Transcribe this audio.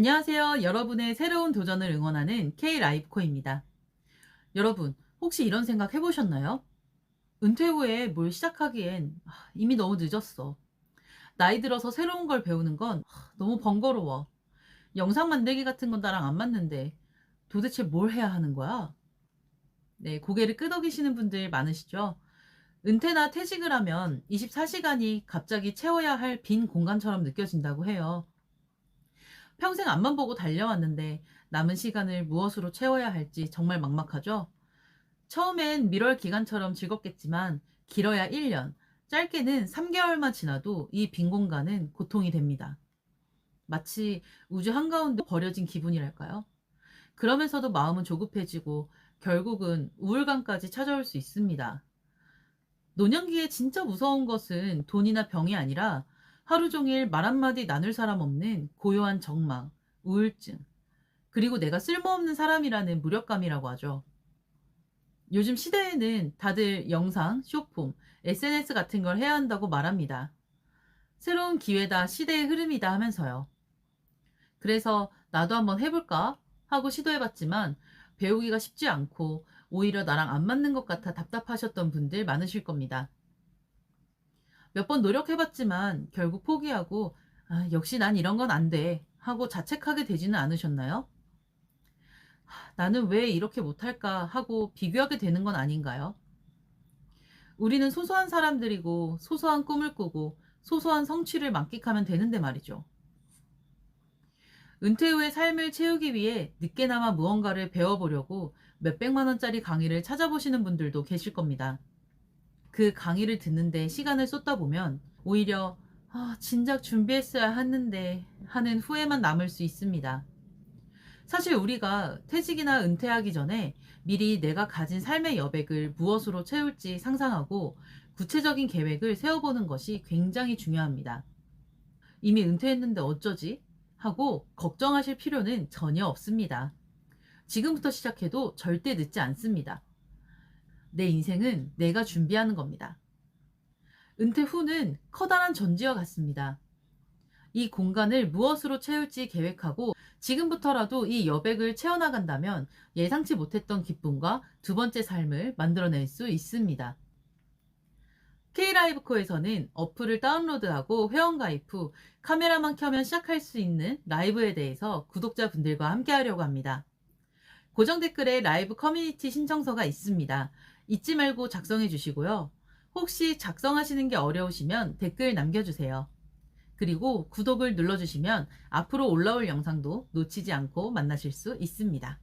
안녕하세요. 여러분의 새로운 도전을 응원하는 K-라이프코입니다. 여러분, 혹시 이런 생각 해보셨나요? 은퇴 후에 뭘 시작하기엔 아, 이미 너무 늦었어. 나이 들어서 새로운 걸 배우는 건 아, 너무 번거로워. 영상 만들기 같은 건 나랑 안 맞는데 도대체 뭘 해야 하는 거야? 네, 고개를 끄덕이시는 분들 많으시죠? 은퇴나 퇴직을 하면 24시간이 갑자기 채워야 할 빈 공간처럼 느껴진다고 해요. 평생 앞만 보고 달려왔는데 남은 시간을 무엇으로 채워야 할지 정말 막막하죠? 처음엔 밀월 기간처럼 즐겁겠지만 길어야 1년, 짧게는 3개월만 지나도 이 빈 공간은 고통이 됩니다. 마치 우주 한가운데 버려진 기분이랄까요? 그러면서도 마음은 조급해지고 결국은 우울감까지 찾아올 수 있습니다. 노년기에 진짜 무서운 것은 돈이나 병이 아니라 하루 종일 말 한마디 나눌 사람 없는 고요한 적망, 우울증, 그리고 내가 쓸모없는 사람이라는 무력감이라고 하죠. 요즘 시대에는 다들 영상, 쇼폼, SNS 같은 걸 해야 한다고 말합니다. 새로운 기회다, 시대의 흐름이다 하면서요. 그래서 나도 한번 해볼까 하고 시도해봤지만 배우기가 쉽지 않고 오히려 나랑 안 맞는 것 같아 답답하셨던 분들 많으실 겁니다. 몇 번 노력해봤지만 결국 포기하고 아, 역시 난 이런 건 안 돼 하고 자책하게 되지는 않으셨나요? 하, 나는 왜 이렇게 못할까 하고 비교하게 되는 건 아닌가요? 우리는 소소한 사람들이고 소소한 꿈을 꾸고 소소한 성취를 만끽하면 되는데 말이죠. 은퇴 후의 삶을 채우기 위해 늦게나마 무언가를 배워보려고 몇백만 원짜리 강의를 찾아보시는 분들도 계실 겁니다. 그 강의를 듣는데 시간을 쏟다 보면 오히려 아, 진작 준비했어야 했는데 하는 후회만 남을 수 있습니다. 사실 우리가 퇴직이나 은퇴하기 전에 미리 내가 가진 삶의 여백을 무엇으로 채울지 상상하고 구체적인 계획을 세워보는 것이 굉장히 중요합니다. 이미 은퇴했는데 어쩌지? 하고 걱정하실 필요는 전혀 없습니다. 지금부터 시작해도 절대 늦지 않습니다. 내 인생은 내가 준비하는 겁니다. 은퇴 후는 커다란 전지와 같습니다. 이 공간을 무엇으로 채울지 계획하고 지금부터라도 이 여백을 채워나간다면 예상치 못했던 기쁨과 두 번째 삶을 만들어낼 수 있습니다. K라이브코에서는 어플을 다운로드하고 회원가입 후 카메라만 켜면 시작할 수 있는 라이브에 대해서 구독자분들과 함께 하려고 합니다. 고정 댓글에 라이브 커뮤니티 신청서가 있습니다. 잊지 말고 작성해 주시고요. 혹시 작성하시는 게 어려우시면 댓글 남겨주세요. 그리고 구독을 눌러주시면 앞으로 올라올 영상도 놓치지 않고 만나실 수 있습니다.